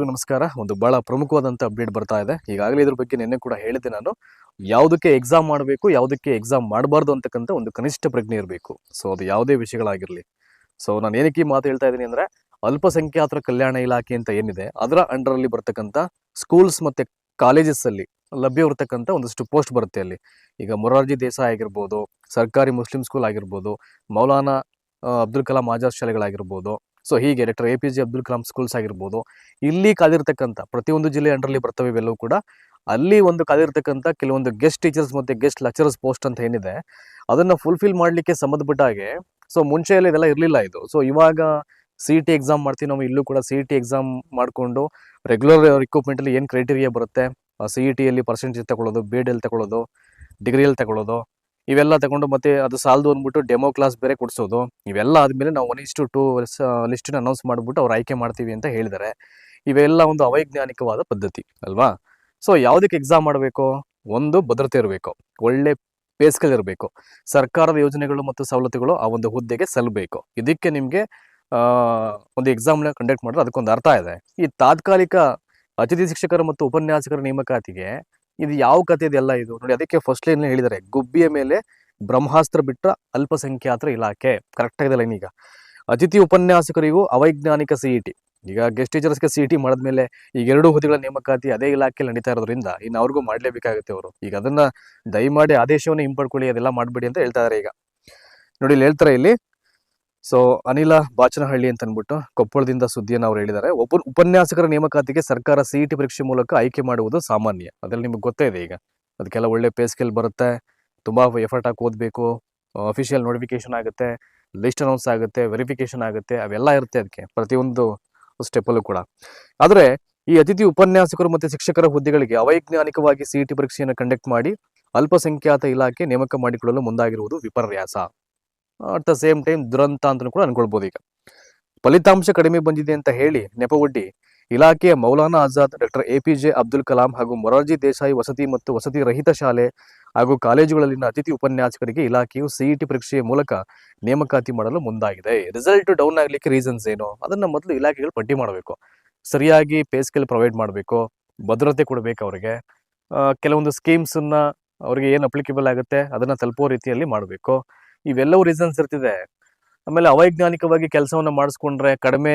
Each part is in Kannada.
ನಮಸ್ಕಾರ. ಒಂದು ಬಹಳ ಪ್ರಮುಖವಾದಂಥ ಅಪ್ಡೇಟ್ ಬರ್ತಾ ಇದೆ. ಈಗಾಗಲೇ ಇದ್ರ ಬಗ್ಗೆ ನಿನ್ನೆ ಕೂಡ ಹೇಳಿದ್ದೆ ನಾನು. ಯಾವುದಕ್ಕೆ ಎಕ್ಸಾಮ್ ಮಾಡಬೇಕು, ಯಾವುದಕ್ಕೆ ಎಕ್ಸಾಮ್ ಮಾಡಬಾರ್ದು ಅಂತಕ್ಕಂಥ ಒಂದು ಕನಿಷ್ಠ ಪ್ರಜ್ಞೆ ಇರಬೇಕು. ಸೊ ಅದು ಯಾವುದೇ ವಿಷಯಗಳಾಗಿರಲಿ. ಸೊ ನಾನು ಏನಕ್ಕೆ ಮಾತು ಹೇಳ್ತಾ ಇದ್ದೀನಿ ಅಂದರೆ, ಅಲ್ಪಸಂಖ್ಯಾತರ ಕಲ್ಯಾಣ ಇಲಾಖೆ ಅಂತ ಏನಿದೆ, ಅದರ ಅಂಡರಲ್ಲಿ ಬರ್ತಕ್ಕಂಥ ಸ್ಕೂಲ್ಸ್ ಮತ್ತು ಕಾಲೇಜಸ್ಸಲ್ಲಿ ಲಭ್ಯವಿರ್ತಕ್ಕಂಥ ಒಂದಷ್ಟು ಪೋಸ್ಟ್ ಬರುತ್ತೆ ಅಲ್ಲಿ. ಈಗ ಮೊರಾರ್ಜಿ ದೇಸಾಯಿ ಆಗಿರ್ಬೋದು, ಸರ್ಕಾರಿ ಮುಸ್ಲಿಂ ಸ್ಕೂಲ್ ಆಗಿರ್ಬೋದು, ಮೌಲಾನಾ ಅಬ್ದುಲ್ ಕಲಾಂ ಆಜಾದ್ ಶಾಲೆಗಳಾಗಿರ್ಬೋದು ಸೊ ಹೀಗೆ doctor A P J Abdul Kalam schools ಆಗಿರ್ಬೋದು. ಇಲ್ಲಿ ಕಾದಿರ್ತಕ್ಕಂಥ ಪ್ರತಿಯೊಂದು ಜಿಲ್ಲೆ ಅಂಡರ್ಲಿ ಬರ್ತವೆ ಇವೆಲ್ಲವೂ ಕೂಡ. ಅಲ್ಲಿ ಒಂದು ಕಾದಿರ್ತಕ್ಕಂಥ ಕೆಲವೊಂದು ಗೆಸ್ಟ್ ಟೀಚರ್ಸ್ ಮತ್ತು ಗೆಸ್ಟ್ ಲೆಕ್ಚರರ್ಸ್ ಪೋಸ್ಟ್ ಅಂತ ಏನಿದೆ, ಅದನ್ನು ಫುಲ್ಫಿಲ್ ಮಾಡಲಿಕ್ಕೆ ಸಂಬಂಧಪಟ್ಟಾಗೆ ಸೊ ಮುಂಚೆಯಲ್ಲಿ ಇದೆಲ್ಲ ಇರಲಿಲ್ಲ ಇದು. ಸೊ ಇವಾಗ ಸಿ ಟಿ ಎಕ್ಸಾಮ್ ಮಾಡ್ತೀವಿ ನಾವು, ಇಲ್ಲೂ ಕೂಡ ಸಿ ಟಿ ಎಕ್ಸಾಮ್ ಮಾಡಿಕೊಂಡು ರೆಗ್ಯುಲರ್ ರಿಕ್ರೂಟ್ಮೆಂಟಲ್ಲಿ ಏನು ಕ್ರೈಟೀರಿಯಾ ಬರುತ್ತೆ? ಸಿ ಇ ಟಿಯಲ್ಲಿ ಪರ್ಸೆಂಟೇಜ್ ತಗೊಳ್ಳೋದು ಬಿ ಎಲ್ಲಿ ತಗೊಳ್ಳೋದು ಡಿಗ್ರಿಯಲ್ಲಿ ತಗೊಳ್ಳೋದು ಇವೆಲ್ಲ ತಗೊಂಡು ಮತ್ತೆ ಅದು ಸಾಲದು ಅಂದ್ಬಿಟ್ಟು ಡೆಮೋ ಕ್ಲಾಸ್ ಬೇರೆ ಕೊಡಿಸೋದು. ಇವೆಲ್ಲ ಆದಮೇಲೆ ನಾವು ಒನ್ ಇಷ್ಟು ಟೂ ಲಿಸ್ಟನ್ನ ಅನೌನ್ಸ್ ಮಾಡಿಬಿಟ್ಟು ಅವ್ರು ಆಯ್ಕೆ ಮಾಡ್ತೀವಿ ಅಂತ ಹೇಳಿದ್ದಾರೆ ಇವೆಲ್ಲ ಒಂದು ಅವೈಜ್ಞಾನಿಕವಾದ ಪದ್ಧತಿ, ಅಲ್ವಾ? ಸೊ ಯಾವುದಕ್ಕೆ ಎಕ್ಸಾಮ್ ಮಾಡಬೇಕು? ಒಂದು ಭದ್ರತೆ ಇರಬೇಕು, ಒಳ್ಳೆ ಪೇಸ್ಕಲ್ ಇರಬೇಕು ಸರ್ಕಾರದ ಯೋಜನೆಗಳು ಮತ್ತು ಸವಲತ್ತುಗಳು ಆ ಒಂದು ಹುದ್ದೆಗೆ ಸಲ್ಲಬೇಕು ಇದಕ್ಕೆ ನಿಮಗೆ ಒಂದು ಎಕ್ಸಾಮ್ನ ಕಂಡಕ್ಟ್ ಮಾಡಿದ್ರೆ ಅದಕ್ಕೊಂದು ಅರ್ಥ ಇದೆ. ಈ ತಾತ್ಕಾಲಿಕ ಅತಿಥಿ ಶಿಕ್ಷಕರ ಮತ್ತು ಉಪನ್ಯಾಸಕರ ನೇಮಕಾತಿಗೆ ಇದು ಯಾವ ಕಥೆ ಇದೆಲ್ಲ ಇದು? ನೋಡಿ, ಅದಕ್ಕೆ ಫಸ್ಟ್ ಲೈನ್ ಹೇಳಿದ್ದಾರೆ, ಗುಬ್ಬಿಯ ಮೇಲೆ ಬ್ರಹ್ಮಾಸ್ತ್ರ ಬಿಟ್ಟ ಅಲ್ಪಸಂಖ್ಯಾತರ ಇಲಾಖೆ. ಕರೆಕ್ಟ್ ಆಗಿದೆ ಲೈನ್ ಈಗ. ಅತಿಥಿ ಉಪನ್ಯಾಸಕರಿಗೂ ಅವೈಜ್ಞಾನಿಕ ಸಿ ಟಿ ಈಗ ಗೆಸ್ಟ್ ಟೀಚರ್ಸ್ಗೆ ಸಿ ಟಿ ಮಾಡಿದ್ಮೇಲೆ ಈಗ ಎರಡು ಹುದ್ದೆಗಳ ನೇಮಕಾತಿ ಅದೇ ಇಲಾಖೆಯಲ್ಲಿ ನಡೀತಾ ಇರೋದ್ರಿಂದ ಇನ್ನು ಅವ್ರಿಗೂ ಮಾಡಲೇಬೇಕಾಗುತ್ತೆ ಅವರು. ಈಗ ಅದನ್ನ ದಯಮಾಡಿ ಆದೇಶವನ್ನು ಹಿಂಪಡ್ಕೊಳ್ಳಿ, ಅದೆಲ್ಲ ಮಾಡಬೇಡಿ ಅಂತ ಹೇಳ್ತಾ ಇದ್ದಾರೆ ಈಗ. ನೋಡಿ, ಇಲ್ಲಿ ಹೇಳ್ತಾರೆ ಇಲ್ಲಿ ಸೊ ಅನಿಲ ಬಾಚನಹಳ್ಳಿ ಅಂತ ಅಂದ್ಬಿಟ್ಟು ಕೊಪ್ಪಳದಿಂದ ಸುದ್ದಿಯನ್ನು ಅವ್ರು ಹೇಳಿದ್ದಾರೆ. ಒಬ್ಬ ಉಪನ್ಯಾಸಕರ ನೇಮಕಾತಿಗೆ ಸರ್ಕಾರ ಸಿಇಟಿ ಟಿ ಪರೀಕ್ಷೆ ಮೂಲಕ ಆಯ್ಕೆ ಮಾಡುವುದು ಸಾಮಾನ್ಯ. ಅದ್ರಲ್ಲಿ ನಿಮ್ಗೆ ಗೊತ್ತೇ ಇದೆ ಈಗ. ಅದಕ್ಕೆಲ್ಲ ಒಳ್ಳೆ ಪೇ ಸ್ಕೇಲ್ ಬರುತ್ತೆ. ತುಂಬಾ ಎಫರ್ಟ್ ಹಾಕಿ ಓದಬೇಕು. ಅಫಿಷಿಯಲ್ ನೋಟಿಫಿಕೇಶನ್ ಆಗುತ್ತೆ. ಲಿಸ್ಟ್ ಅನೌನ್ಸ್ ಆಗುತ್ತೆ. ವೆರಿಫಿಕೇಶನ್ ಆಗುತ್ತೆ. ಅವೆಲ್ಲ ಇರುತ್ತೆ ಅದಕ್ಕೆ ಪ್ರತಿಯೊಂದು ಸ್ಟೆಪ್ಪಲ್ಲೂ ಕೂಡ. ಆದರೆ, ಈ ಅತಿಥಿ ಉಪನ್ಯಾಸಕರು ಮತ್ತು ಶಿಕ್ಷಕರ ಹುದ್ದೆಗಳಿಗೆ ಅವೈಜ್ಞಾನಿಕವಾಗಿ ಸಿಇಟಿ ಟಿ ಪರೀಕ್ಷೆಯನ್ನು ಕಂಡಕ್ಟ್ ಮಾಡಿ ಅಲ್ಪಸಂಖ್ಯಾತ ಇಲಾಖೆ ನೇಮಕ ಮಾಡಿಕೊಳ್ಳಲು ಮುಂದಾಗಿರುವುದು ವಿಪರ್ಯಾಸ. ಅಟ್ ದ ಸೇಮ್ ಟೈಮ್ ದುರಂತ ಅಂತಲೂ ಕೂಡ ಅನ್ಕೊಳ್ಬೋದು ಈಗ. ಫಲಿತಾಂಶ ಕಡಿಮೆ ಬಂದಿದೆ ಅಂತ ಹೇಳಿ ನೆಪವೊಡ್ಡಿ ಇಲಾಖೆಯ Maulana Azad, doctor A P J Abdul Kalam ಹಾಗೂ ಮೊರಾರ್ಜಿ ದೇಸಾಯಿ ವಸತಿ ಮತ್ತು ವಸತಿ ರಹಿತ ಶಾಲೆ ಹಾಗೂ ಕಾಲೇಜುಗಳಲ್ಲಿನ ಅತಿಥಿ ಉಪನ್ಯಾಸಕರಿಗೆ ಇಲಾಖೆಯು ಸಿಇಟಿ ಪರೀಕ್ಷೆಯ ಮೂಲಕ ನೇಮಕಾತಿ ಮಾಡಲು ಮುಂದಾಗಿದೆ. ರಿಸಲ್ಟ್ ಡೌನ್ ಆಗ್ಲಿಕ್ಕೆ ರೀಸನ್ಸ್ ಏನು? ಅದನ್ನ ಮೊದಲು ಇಲಾಖೆಗಳು ಪಟ್ಟಿ ಮಾಡಬೇಕು. ಸರಿಯಾಗಿ ಪೇ ಸ್ಕೇಲ್ ಪ್ರೊವೈಡ್ ಮಾಡಬೇಕು. ಭದ್ರತೆ ಕೊಡಬೇಕು ಅವರಿಗೆ. ಕೆಲವೊಂದು ಸ್ಕೀಮ್ಸ್ ಅನ್ನ ಅವರಿಗೆ ಏನು ಅಪ್ಲಿಕೇಬಲ್ ಆಗುತ್ತೆ, ಅದನ್ನ ತಲುಪೋ ರೀತಿಯಲ್ಲಿ ಮಾಡಬೇಕು. ಇವೆಲ್ಲವೂ ರೀಸನ್ಸ್ ಇರ್ತಿದೆ. ಆಮೇಲೆ ಅವೈಜ್ಞಾನಿಕವಾಗಿ ಕೆಲಸವನ್ನ ಮಾಡಿಸ್ಕೊಂಡ್ರೆ ಕಡಿಮೆ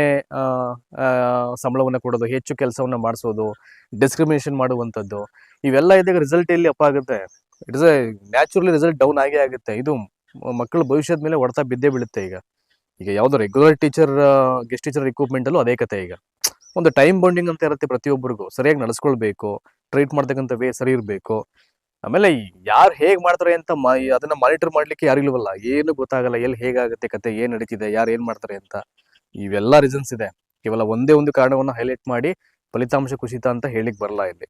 ಸಂಬಳವನ್ನು ಕೊಡೋದು, ಹೆಚ್ಚು ಕೆಲಸವನ್ನ ಮಾಡಿಸೋದು ಡಿಸ್ಕ್ರಿಮಿನೇಷನ್ ಮಾಡುವಂಥದ್ದು, ಇವೆಲ್ಲ ಇದ್ದಾಗ ರಿಸಲ್ಟ್ ಎಲ್ಲಿ ಅಪ್ಪ ಆಗುತ್ತೆ? It's a naturally result down ಆಗೇ ಆಗುತ್ತೆ. ಇದು ಮಕ್ಕಳು ಭವಿಷ್ಯದ ಮೇಲೆ ಹೊಡೆತ ಬಿದ್ದೇ ಬೀಳುತ್ತೆ ಈಗ. ಈಗ ಯಾವುದೋ regular teacher guest teacher recruitment ಅಲ್ಲೂ ಅದೇ ಕತೆ ಈಗ. ಒಂದು ಟೈಮ್ ಬೌಂಡಿಂಗ್ ಅಂತ ಇರುತ್ತೆ ಪ್ರತಿಯೊಬ್ಬರಿಗೂ. ಸರಿಯಾಗಿ ನಡೆಸ್ಕೊಳ್ಬೇಕು ಟ್ರೀಟ್ ಮಾಡ್ತಕ್ಕಂಥ ವೇ ಸರಿ ಇರಬೇಕು. ಆಮೇಲೆ ಯಾರು ಹೇಗ್ ಮಾಡ್ತಾರೆ ಅಂತ ಅದನ್ನ ಮಾನಿಟರ್ ಮಾಡ್ಲಿಕ್ಕೆ ಯಾರು ಇಲ್ವಲ್ಲ ಏನು ಗೊತ್ತಾಗಲ್ಲ ಎಲ್ಲಿ ಹೇಗಾಗುತ್ತೆ ಕತೆ ಏನ್ ನಡೀತಿದೆ ಯಾರು ಏನ್ ಮಾಡ್ತಾರೆ ಅಂತ. ಇವೆಲ್ಲ ರೀಸನ್ಸ್ ಇದೆ. ಕೇವಲ ಒಂದೇ ಒಂದು ಕಾರಣವನ್ನ ಹೈಲೈಟ್ ಮಾಡಿ ಫಲಿತಾಂಶ ಕುಸಿತ ಅಂತ ಹೇಳಿಕ್ ಬರಲ್ಲ ಇಲ್ಲಿ.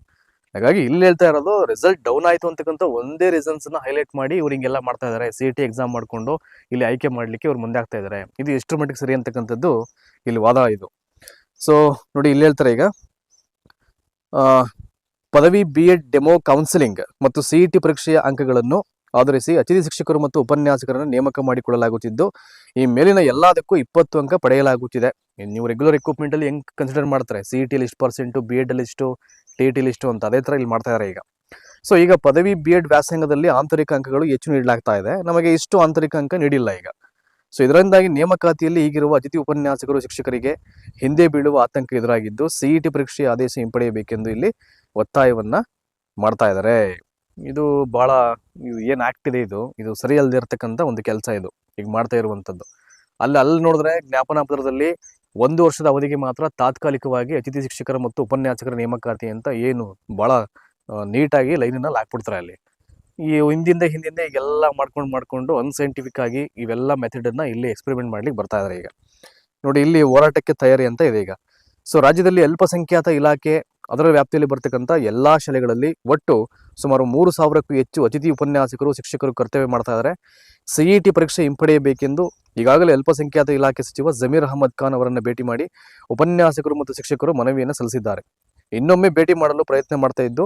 ಹಾಗಾಗಿ ಇಲ್ಲಿ ಹೇಳ್ತಾ ಇರೋದು ರಿಸಲ್ಟ್ ಡೌನ್ ಆಯ್ತು ಅಂತಕ್ಕಂಥ ಒಂದೇ ರೀಸನ್ಸ್ನ ಹೈಲೈಟ್ ಮಾಡಿ ಇವ್ರು ಹಿಂಗೆಲ್ಲ ಮಾಡ್ತಾ ಇದ್ದಾರೆ ಸಿ ಟಿ ಎಕ್ಸಾಮ್ ಮಾಡ್ಕೊಂಡು ಇಲ್ಲಿ ಆಯ್ಕೆ ಮಾಡ್ಲಿಕ್ಕೆ ಇವ್ರು ಮುಂದೆ ಆಗ್ತಾ ಇದಾರೆ. ಇದು ಎಷ್ಟು ಮಟ್ಟಿಗೆ ಸರಿ ಅಂತಕ್ಕಂಥದ್ದು ಇಲ್ಲಿ ವಾದ ಇದು. ಸೊ ನೋಡಿ ಇಲ್ಲಿ ಹೇಳ್ತಾರೆ ಈಗ ಆ, ಪದವಿ ಬಿ ಎಡ್ ಡೆಮೋ ಕೌನ್ಸಿಲಿಂಗ್ ಮತ್ತು ಸಿಇಟಿ ಪರೀಕ್ಷೆಯ ಅಂಕಗಳನ್ನು ಆಧರಿಸಿ ಅತಿಥಿ ಶಿಕ್ಷಕರು ಮತ್ತು ಉಪನ್ಯಾಸಕರನ್ನು ನೇಮಕ ಮಾಡಿಕೊಳ್ಳಲಾಗುತ್ತಿದ್ದು, ಈ ಮೇಲಿನ ಎಲ್ಲದಕ್ಕೂ ಇಪ್ಪತ್ತು ಅಂಕ ಪಡೆಯಲಾಗುತ್ತಿದೆ. ನೀವು ರೆಗ್ಯುಲರ್ ರಿಕ್ರೂಟ್ಮೆಂಟ್ ಅಲ್ಲಿ ಹೆಂಗ್ ಕನ್ಸಿಡರ್ ಮಾಡ್ತಾರೆ? ಸಿ ಟಿ ಇಷ್ಟು ಪರ್ಸೆಂಟು ಬಿ ಎಡ್ ಅಲ್ಲಿ ಇಷ್ಟು ಟಿ ಅಂತ ಅದೇ ತರ ಇಲ್ಲಿ ಮಾಡ್ತಾ ಇದ್ದಾರೆ ಈಗ. ಸೊ ಈಗ ಪದವಿ ಬಿ ಎಡ್ ವ್ಯಾಸಂಗದಲ್ಲಿ ಆಂತರಿಕ ಅಂಕಗಳು ಹೆಚ್ಚು ನೀಡಲಾಗ್ತಾ ಇದೆ. ನಮಗೆ ಇಷ್ಟು ಆಂತರಿಕ ಅಂಕ ನೀಡಿಲ್ಲ ಈಗ. ಸೊ ಇದರಿಂದಾಗಿ ನೇಮಕಾತಿಯಲ್ಲಿ ಈಗಿರುವ ಅತಿಥಿ ಉಪನ್ಯಾಸಕರು, ಶಿಕ್ಷಕರಿಗೆ ಹಿಂದೆ ಬೀಳುವ ಆತಂಕ ಎದುರಾಗಿದ್ದು ಸಿಇಟಿ ಪರೀಕ್ಷೆಯ ಆದೇಶ ಹಿಂಪಡೆಯಬೇಕೆಂದು ಇಲ್ಲಿ ಒತ್ತಾಯವನ್ನ ಮಾಡ್ತಾ ಇದ್ದಾರೆ ಇದು ಬಹಳ ಏನ್ ಆಕ್ಟ್ ಇದೆ ಇದು? ಇದು ಸರಿ ಅಲ್ಲದೆ ಇರತಕ್ಕಂತ ಒಂದು ಕೆಲಸ ಇದು. ಈಗ ಮಾಡ್ತಾ ಇರುವಂತದ್ದು. ಅಲ್ಲಿ ಅಲ್ಲಿ ನೋಡಿದ್ರೆ ಜ್ಞಾಪನಾ ಪತ್ರದಲ್ಲಿ ಒಂದು ವರ್ಷದ ಅವಧಿಗೆ ಮಾತ್ರ ತಾತ್ಕಾಲಿಕವಾಗಿ ಅತಿಥಿ ಶಿಕ್ಷಕರ ಮತ್ತು ಉಪನ್ಯಾಸಕರ ನೇಮಕಾತಿ ಅಂತ ಏನು ಬಹಳ ನೀಟಾಗಿ ಲೈನಲ್ಲಿ ಹಾಕ್ಬಿಡ್ತಾರೆ ಅಲ್ಲಿ. ಈ ಹಿಂದಿಂದ ಹಿಂದಿಂದ ಈಗೆಲ್ಲ ಮಾಡ್ಕೊಂಡು ಮಾಡ್ಕೊಂಡು ಅನ್ಸೈಂಟಿಫಿಕ್ ಆಗಿ ಇವೆಲ್ಲ ಮೆಥಡ್ ಅನ್ನ ಇಲ್ಲಿ ಎಕ್ಸ್ಪೆರಿಮೆಂಟ್ ಮಾಡ್ಲಿಕ್ಕೆ ಬರ್ತಾ ಇದಾರೆ ಈಗ. ನೋಡಿ, ಇಲ್ಲಿ ಹೋರಾಟಕ್ಕೆ ತಯಾರಿ ಅಂತ ಇದೆ ಈಗ. ಸೊ ರಾಜ್ಯದಲ್ಲಿ ಅಲ್ಪಸಂಖ್ಯಾತ ಇಲಾಖೆ ಅದರ ವ್ಯಾಪ್ತಿಯಲ್ಲಿ ಬರ್ತಕ್ಕಂಥ ಎಲ್ಲಾ ಶಾಲೆಗಳಲ್ಲಿ ಒಟ್ಟು ಸುಮಾರು ಮೂರು ಸಾವಿರಕ್ಕೂ ಹೆಚ್ಚು ಅತಿಥಿ ಉಪನ್ಯಾಸಕರು, ಶಿಕ್ಷಕರು ಕರ್ತವ್ಯ ಮಾಡ್ತಾ ಇದ್ದಾರೆ ಸಿಇಟಿ ಪರೀಕ್ಷೆ ಹಿಂಪಡೆಯಬೇಕೆಂದು ಈಗಾಗಲೇ ಅಲ್ಪಸಂಖ್ಯಾತ ಇಲಾಖೆ ಸಚಿವ ಜಮೀರ್ ಅಹಮದ್ ಖಾನ್ ಅವರನ್ನು ಭೇಟಿ ಮಾಡಿ ಉಪನ್ಯಾಸಕರು ಮತ್ತು ಶಿಕ್ಷಕರು ಮನವಿಯನ್ನು ಸಲ್ಲಿಸಿದ್ದಾರೆ. ಇನ್ನೊಮ್ಮೆ ಭೇಟಿ ಮಾಡಲು ಪ್ರಯತ್ನ ಮಾಡ್ತಾ ಇದ್ದು,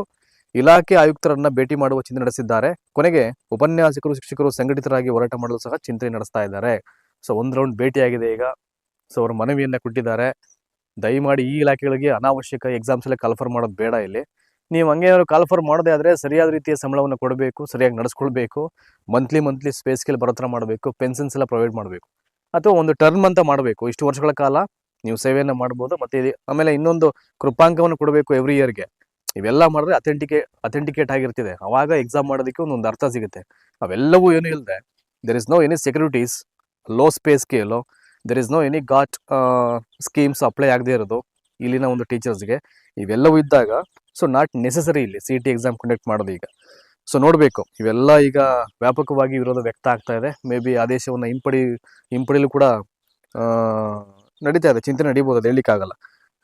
ಇಲಾಖೆ ಆಯುಕ್ತರನ್ನ ಭೇಟಿ ಮಾಡುವ ಚಿಂತನೆ ನಡೆಸಿದ್ದಾರೆ. ಕೊನೆಗೆ ಉಪನ್ಯಾಸಕರು, ಶಿಕ್ಷಕರು ಸಂಘಟಿತರಾಗಿ ಹೋರಾಟ ಮಾಡಲು ಸಹ ಚಿಂತನೆ ನಡೆಸ್ತಾ ಇದ್ದಾರೆ. ಸೊ ಒಂದು ರೌಂಡ್ ಭೇಟಿಯಾಗಿದೆ ಈಗ. ಸೊ ಅವರು ಮನವಿಯನ್ನು ಕೊಟ್ಟಿದ್ದಾರೆ. ದಯಮಾಡಿ ಈ ಇಲಾಖೆಗಳಿಗೆ ಅನಾವಶ್ಯಕ ಎಕ್ಸಾಮ್ಸ್ ಎಲ್ಲ ಕಾಲ್ಫರ್ ಮಾಡೋದು ಬೇಡ ಇಲ್ಲಿ. ನೀವು ಹಂಗೆ ಕಾಲ್ಫರ್ ಮಾಡದೇ ಆದರೆ ಸರಿಯಾದ ರೀತಿಯ ಸಂಬಳವನ್ನು ಕೊಡಬೇಕು, ಸರಿಯಾಗಿ ನಡೆಸ್ಕೊಳ್ಬೇಕು ಮಂತ್ಲಿ ಮಂತ್ಲಿ ಸ್ಪೇಸ್ಗೆಲ್ ಬರೋ ಥರ ಮಾಡಬೇಕು ಪೆನ್ಷನ್ಸ್ ಎಲ್ಲ ಪ್ರೊವೈಡ್ ಮಾಡಬೇಕು, ಅಥವಾ ಒಂದು ಟರ್ಮ್ ಅಂತ ಮಾಡಬೇಕು. ಇಷ್ಟು ವರ್ಷಗಳ ಕಾಲ ನೀವು ಸೇವೆಯನ್ನು ಮಾಡ್ಬೋದು ಮತ್ತು ಇದು ಆಮೇಲೆ ಇನ್ನೊಂದು ಕೃಪಾಂಕವನ್ನು ಕೊಡಬೇಕು ಎವ್ರಿ ಇಯರ್ಗೆ ಇವೆಲ್ಲ ಮಾಡಿದ್ರೆ ಅಥೆಂಟಿಕೇ ಅಥೆಂಟಿಕೇಟ್ ಆಗಿರ್ತಿದೆ. ಅವಾಗ ಎಕ್ಸಾಮ್ ಮಾಡೋದಕ್ಕೆ ಒಂದೊಂದು ಅರ್ಥ ಸಿಗುತ್ತೆ. ಅವೆಲ್ಲವೂ ಏನೂ ಇಲ್ಲದೆ there is no any securities low space scale there is no any got schemes apply ಆಗದೆ ಇರೋದು ಇಲ್ಲಿನ ಒಂದು ಟೀಚರ್ಸ್ಗೆ ಇವೆಲ್ಲವೂ ಇದ್ದಾಗ ಸೊ ನಾಟ್ ನೆಸೆಸರಿ ಇಲ್ಲಿ ಸಿ ಟಿ ಎಕ್ಸಾಮ್ ಕಂಡಕ್ಟ್ ಮಾಡೋದು ಈಗ. ಸೊ ನೋಡಬೇಕು, ಇವೆಲ್ಲ ಈಗ ವ್ಯಾಪಕವಾಗಿ ವಿರೋಧ ವ್ಯಕ್ತ ಆಗ್ತಾ ಇದೆ. ಮೇ ಬಿ ಆದೇಶವನ್ನು ಹಿಂಪಡಿ, ಹಿಂಪಡಿಲು ಕೂಡ ನಡೀತಾ ಇದೆ, ಚಿಂತೆ ನಡೀಬೋದು ಅದು ಹೇಳಲಿಕ್ಕಾಗಲ್ಲ.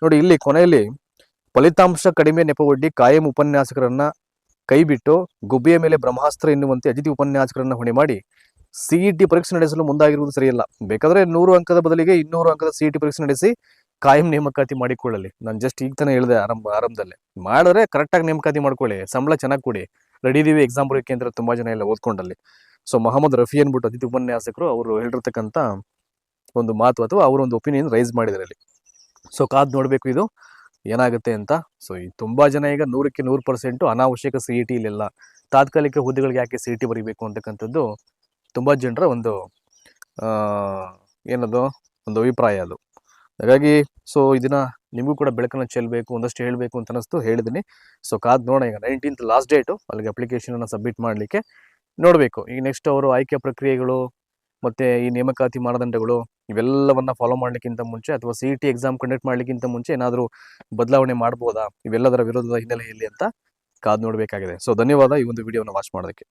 ನೋಡಿ ಇಲ್ಲಿ ಕೊನೆಯಲ್ಲಿ ಫಲಿತಾಂಶ ಕಡಿಮೆ ನೆಪವೊಡ್ಡಿ ಕಾಯಂ ಉಪನ್ಯಾಸಕರನ್ನ ಕೈಬಿಟ್ಟು ಗುಬ್ಬಿಯ ಮೇಲೆ ಬ್ರಹ್ಮಾಸ್ತ್ರ ಎನ್ನುವಂತೆ ಅತಿಥಿ ಉಪನ್ಯಾಸಕರನ್ನ ಹೊಣೆ ಮಾಡಿ ಸಿಇಟಿ ಪರೀಕ್ಷೆ ನಡೆಸಲು ಮುಂದಾಗಿರುವುದು ಸರಿಯಲ್ಲ. ಬೇಕಾದ್ರೆ ನೂರು ಅಂಕದ ಬದಲಿಗೆ ಇನ್ನೂರು ಅಂಕದ ಸಿಇಟಿ ಪರೀಕ್ಷೆ ನಡೆಸಿ ಕಾಯಂ ನೇಮಕಾತಿ ಮಾಡಿಕೊಳ್ಳಲಿ. ನಾನು ಜಸ್ಟ್ ಈಗ ತಾನೇ ಹೇಳಿದೆ ಆರಂಭ, ಆರಂಭದಲ್ಲೇ. ಮಾಡಿದ್ರೆ ಕರೆಕ್ಟಾಗಿ ನೇಮಕಾತಿ ಮಾಡ್ಕೊಳ್ಳಿ. ಸಂಬಳ ಚೆನ್ನಾಗಿ ಕೊಡಿ. ರೆಡಿ ಇದೀವಿ ಎಕ್ಸಾಮ್ ಬರೋಕ್ಕೆ ಅಂತ ತುಂಬಾ ಜನ ಎಲ್ಲ ಓದ್ಕೊಂಡಲ್ಲಿ. ಸೊ ಮೊಹಮ್ಮದ್ ರಫಿ ಅಂದ್ಬಿಟ್ಟು ಅತಿಥಿ ಉಪನ್ಯಾಸಕರು ಅವರು ಹೇಳಿರ್ತಕ್ಕಂಥ ಒಂದು ಮಾತು ಅಥವಾ ಅವರ ಒಂದು ಒಪಿನಿಯನ್ ರೈಸ್ ಮಾಡಿದ್ದಾರೆ ಅಲ್ಲಿ ಸೊ ಕಾದು ನೋಡಬೇಕು ಇದು. ಏನಾಗುತ್ತೆ ಅಂತ. ಸೊ ಈ ತುಂಬಾ ಜನ ಈಗ ನೂರಕ್ಕೆ ನೂರು ಪರ್ಸೆಂಟು ಅನಾವಶ್ಯಕ ಸಿ ಇ ಟಿ ಇಲ್ಲೆಲ್ಲ. ತಾತ್ಕಾಲಿಕ ಹುದ್ದೆಗಳಿಗೆ ಯಾಕೆ ಸಿ ಇ ಟಿ ಬರೀಬೇಕು ಅಂತಕ್ಕಂಥದ್ದು ತುಂಬ ಜನರ ಒಂದು ಏನದು, ಒಂದು ಅಭಿಪ್ರಾಯ ಅದು. ಹಾಗಾಗಿ ಸೊ ಇದನ್ನ ನಿಮಗೂ ಕೂಡ ಬೆಳಕನ್ನು ಚೆಲ್ಲಬೇಕು ಒಂದಷ್ಟು ಹೇಳಬೇಕು ಅಂತ ಅನಿಸ್ತು ಹೇಳಿದ್ದೀನಿ ಸೊ ಕಾದ್ ನೋಡೋಣ ಈಗ ನೈನ್ಟೀನ್ತ್ ಲಾಸ್ಟ್ ಡೇಟು ಅಲ್ಲಿಗೆ ಅಪ್ಲಿಕೇಶನನ್ನು ಸಬ್ಮಿಟ್ ಮಾಡಲಿಕ್ಕೆ ನೋಡಬೇಕು. ಈಗ ನೆಕ್ಸ್ಟ್ ಅವರು ಆಯ್ಕೆ ಪ್ರಕ್ರಿಯೆಗಳು, ಮತ್ತು ಈ ನೇಮಕಾತಿ ಮಾನದಂಡಗಳು, ಇವೆಲ್ಲವನ್ನು ಫಾಲೋ ಮಾಡಲಿಕ್ಕಿಂತ ಮುಂಚೆ ಅಥವಾ C E T exam conduct ಮಾಡಲಿಕ್ಕಿಂತ ಮುಂಚೆ ಏನಾದರೂ ಬದಲಾವಣೆ ಮಾಡ್ಬೋದಾ? ಇವೆಲ್ಲದರ ವಿರೋಧದ ಹಿನ್ನೆಲೆಯಲ್ಲಿ ಅಂತ ಕಾದು ನೋಡಬೇಕಾಗಿದೆ. ಸೊ ಧನ್ಯವಾದ ಈ ಒಂದು ವಿಡಿಯೋನ ವಾಚ್ ಮಾಡೋದಕ್ಕೆ.